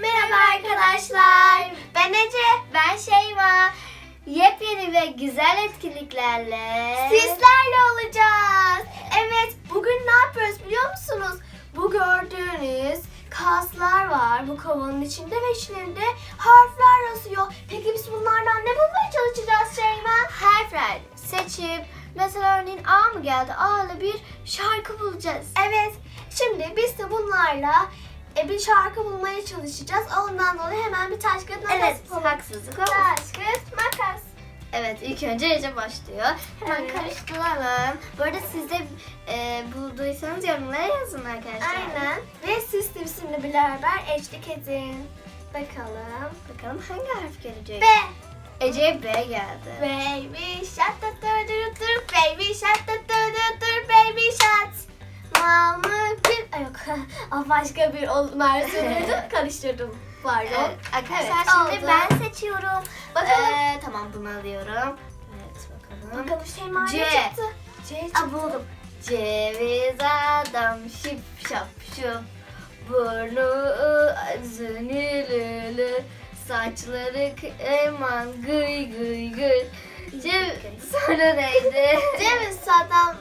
Merhaba arkadaşlar. Ben Ece. Ben Şeyma. Yepyeni ve güzel etkinliklerle sizlerle olacağız. Evet, bugün ne yapıyoruz biliyor musunuz? Bu gördüğünüz kaslar var bu kovanın içinde ve içlerinde harfler yazıyor. Peki biz bunlardan ne bulmaya çalışacağız Şeyma? Harfler seçip mesela örneğin A mı geldi? A ile bir şarkı bulacağız. Evet. Şimdi biz de bunlarla e, bir şarkı bulmaya çalışacağız. Ondan dolayı hemen bir taş kağıt makas Evet, yapalım. haksızlık olmasın. Taş kağıt makas. Evet ilk önce Ece başlıyor. Hemen Evet. karıştıralım. Bu arada siz de e, bulduysanız yorumlara yazın arkadaşlar. Aynen. Ve siz de bizimle beraber eşlik edin. Bakalım. Bakalım hangi harf gelecek? B. Ece'ye B geldi. Baby shark da dur dur dur baby shark da dur dur dur baby shark. Mama yok. Başka bir versiyonuydu. Karıştırdım. Pardon. Evet, arkadaşlar Evet, şimdi oldu. ben seçiyorum. Bakalım. Ee, tamam bunu alıyorum. Evet bakalım. Bakalım Şeyma C. çıktı? C çıktı. Aa, buldum. Ceviz adam şip şap şup. Burnu zünülülü. Saçları eman gıy gıy gıy. Ceviz sonra neydi? Ceviz adam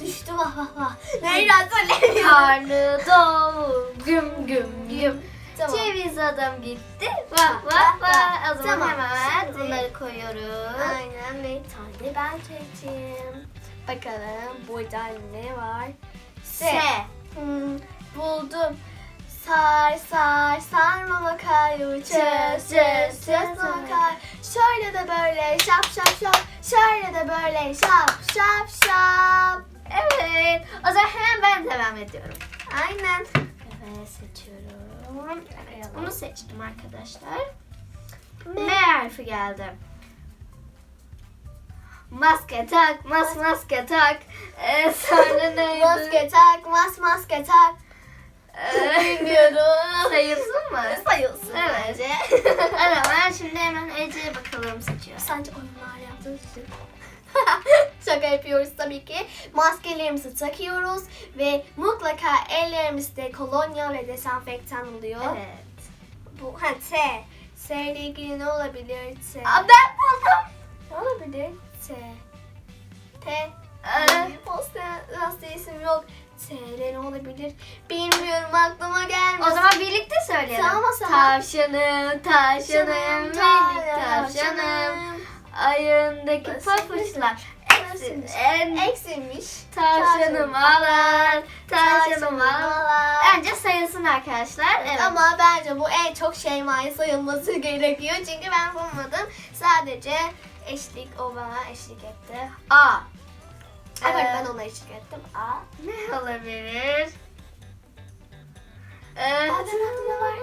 düştü vah vah vah. Neyden söylemiyorum. Karnı dolu güm güm güm. Tamam. Ceviz adam gitti. Vah vah vah. O zaman Tamam, hemen şimdi- bunları koyuyoruz. Aynen bir tane ben çekeceğim. Bakalım burada ne var? S. Hmm, buldum. Sar sar sarma makayı çöz çöz çöz makay. Şöyle de böyle şap şap şap. Şöyle de böyle şap şap şap. Evet. O zaman hemen ben devam ediyorum. Aynen. Evet seçiyorum. Evet, bunu seçtim arkadaşlar. M harfi geldi. Maske tak, mas maske tak. Ee, sonra neydi? Maske tak, mas maske tak. Bilmiyorum. Sayılsın mı? Sayılsın Evet. bence. Evet, ben şimdi hemen Ece'ye bakalım seçiyorum. Sence oyunlar yaptığımız için. Şaka yapıyoruz tabii ki. Maskelerimizi takıyoruz ve mutlaka ellerimizde kolonya ve dezenfektan oluyor. Evet. Bu ha T. S ile ilgili ne olabilir? T. Aa, ben buldum. Ne olabilir? T. T. Ee, Posta isim yok. T ile ne olabilir? Bilmiyorum aklıma gelmiyor. o zaman birlikte söyleyelim. Tamam o zaman. Tavşanım, tavşanım, minik tavşanım. Ayındaki papuçlar. Eksilmiş. tavşanım ağlar, tavşanım ağlar. Bence sayılsın arkadaşlar. Evet. Ama bence bu en çok Şeyma'ya sayılması gerekiyor. Çünkü ben bulmadım. Sadece eşlik, o bana eşlik etti. A. Evet Ee, ben ona eşlik ettim. A. Ne olabilir? Ee, Adın ne var?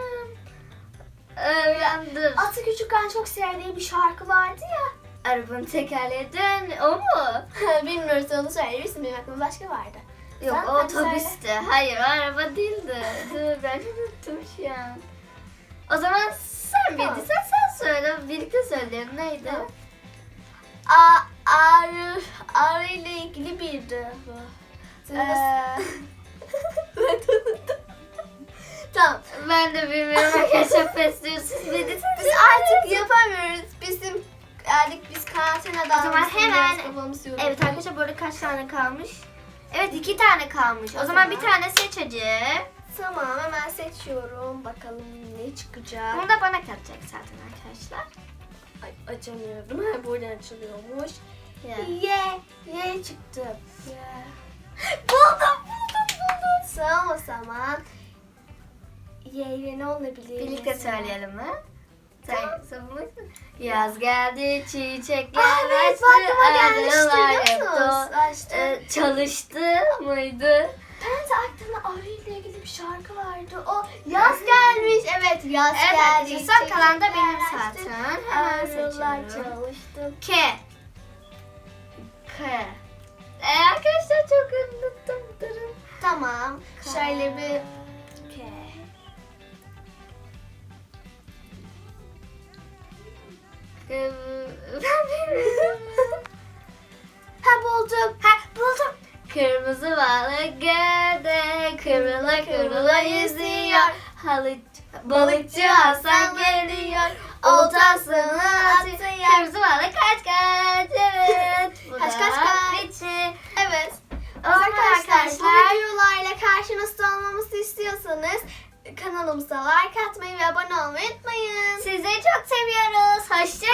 Ee, yandır. Atı küçükken çok sevdiği bir şarkı vardı ya. Arabanın tekerleği dön. O mu? Bilmiyoruz onu söyleyebilirsin. Benim aklımda başka vardı. Yok Sen o otobüstü. Hayır o araba değildi. Dur ben unuttum şu an. O zaman sen Tamam. bildiysen sen söyle. Birlikte söyleyelim. Neydi? Tamam. A, arı, arı ile ilgili birdi bu. Ee, biz karantinada O zaman hemen-. Evet arkadaşlar burada kaç tane kalmış? Evet iki tane kalmış. O, O zaman zaman- bir tane seç Ece. Tamam hemen seçiyorum. Bakalım ne çıkacak. Bunu da bana katacak zaten arkadaşlar. Ay, açamıyorum. Ha, buradan açılıyormuş. Ye. Ye çıktı. Ye. Buldum buldum buldum. Tamam o zaman. Ye ile ne olabilir? Birlikte söyleyelim mi? Sen, Yaz geldi çiçekler Aa, evet açtı, aklıma arılar do- Açtı. Ee, çalıştı mıydı? Ben de aklımda arı ile ilgili bir şarkı vardı. O yaz gelmiş. Evet yaz Evet geldi. arkadaşlar son kalan da benim zaten. Hemen seçiyorum. çalıştı. K. K. Ee, arkadaşlar çok unuttum. Durun. Tamam. K. Şöyle bir Ee, Ben bilmiyorum. Ha buldum. Ha buldum. Kırmızı balık gölde kıvrıla kıvrıla yüzüyor. Halı Balıkçı Hasan geliyor. Oltasını atıyor. Kırmızı balık kaç kaç. Evet. Kaç kaç kaç. bitti. Evet. Zaman Arkadaşlar bu arkadaşlar- videolarla karşınızda olmamızı istiyorsanız kanalımıza like atmayı ve abone olmayı unutmayın. Sizi çok seviyoruz. Hoşçakalın.